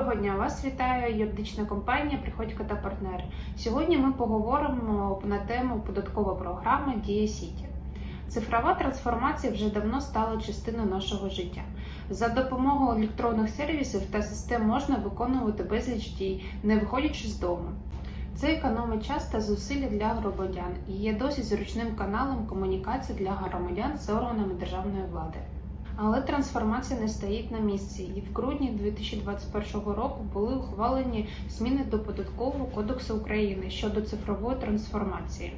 дня! Вас вітає юридична компанія Приходько та партнери. Сьогодні ми поговоримо на тему податкова програма Дія Сіті. Цифрова трансформація вже давно стала частиною нашого життя. За допомогою електронних сервісів та систем можна виконувати безліч дій, не виходячи з дому. Це економить час та зусилля для громадян і є досить зручним каналом комунікації для громадян з органами державної влади. Але трансформація не стоїть на місці, і в грудні 2021 року були ухвалені зміни до податкового кодексу України щодо цифрової трансформації.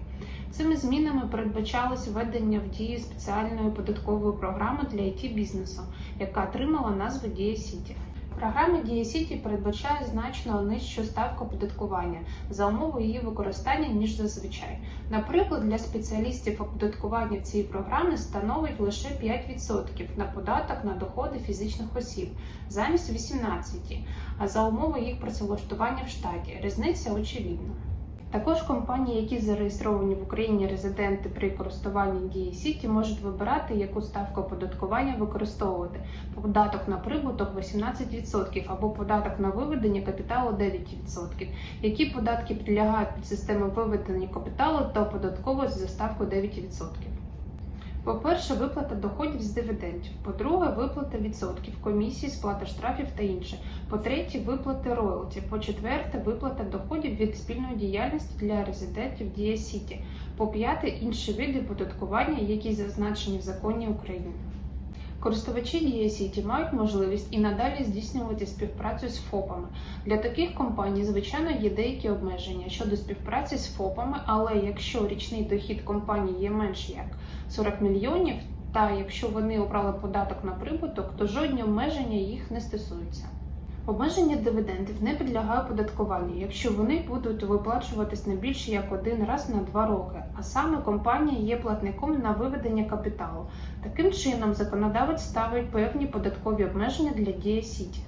Цими змінами передбачалось введення в дії спеціальної податкової програми для it бізнесу, яка отримала назву Дія Сіті. Програма Дія Сіті передбачає значно нижчу ставку оподаткування за умови її використання ніж зазвичай. Наприклад, для спеціалістів оподаткування цієї програми становить лише 5% на податок на доходи фізичних осіб замість 18%, а за умови їх працевлаштування в штаті різниця очевидна. Також компанії, які зареєстровані в Україні резиденти при користуванні дії Сіті, можуть вибирати, яку ставку оподаткування використовувати: податок на прибуток 18% або податок на виведення капіталу 9%. Які податки підлягають під систему виведення капіталу та оподатковують за ставку 9%. По-перше, виплата доходів з дивідендів. По-друге, виплата відсотків, комісії, сплата штрафів та інше. По-третє, виплати роялті. По-четверте, виплата доходів від спільної діяльності для резидентів Дія Сіті. По-п'яте, інші види податкування, які зазначені в законі України. Користувачі Дія Сіті мають можливість і надалі здійснювати співпрацю з ФОПами. Для таких компаній, звичайно, є деякі обмеження щодо співпраці з ФОПами, але якщо річний дохід компанії є менш як 40 мільйонів, та якщо вони обрали податок на прибуток, то жодні обмеження їх не стосуються. Обмеження дивідендів не підлягає оподаткуванню, якщо вони будуть виплачуватись не більше як один раз на два роки, а саме компанія є платником на виведення капіталу. Таким чином, законодавець ставить певні податкові обмеження для Дія Сіті.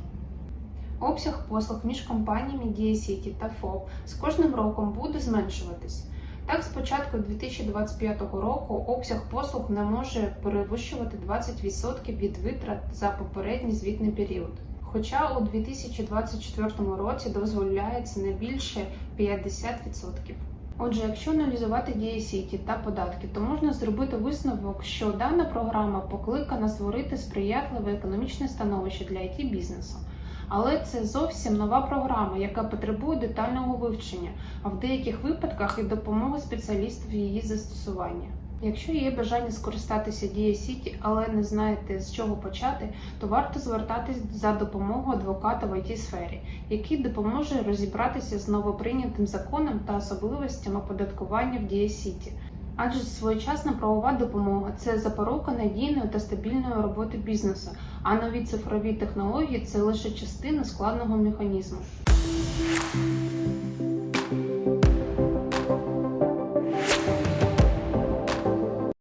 Обсяг послуг між компаніями Дія Сіті та ФОП з кожним роком буде зменшуватись. Так, з початку 2025 року обсяг послуг не може перевищувати 20% від витрат за попередній звітний період. Хоча у 2024 році дозволяється не більше 50%. Отже, якщо аналізувати дії сіті та податки, то можна зробити висновок, що дана програма покликана створити сприятливе економічне становище для it бізнесу. Але це зовсім нова програма, яка потребує детального вивчення, а в деяких випадках і допомоги спеціалістів в її застосуванні. Якщо є бажання скористатися Дія Сіті, але не знаєте з чого почати, то варто звертатись за допомогою адвоката в it сфері, який допоможе розібратися з новоприйнятим законом та особливостями оподаткування в Дія Сіті. Адже своєчасна правова допомога це запорука надійної та стабільної роботи бізнесу, а нові цифрові технології це лише частина складного механізму.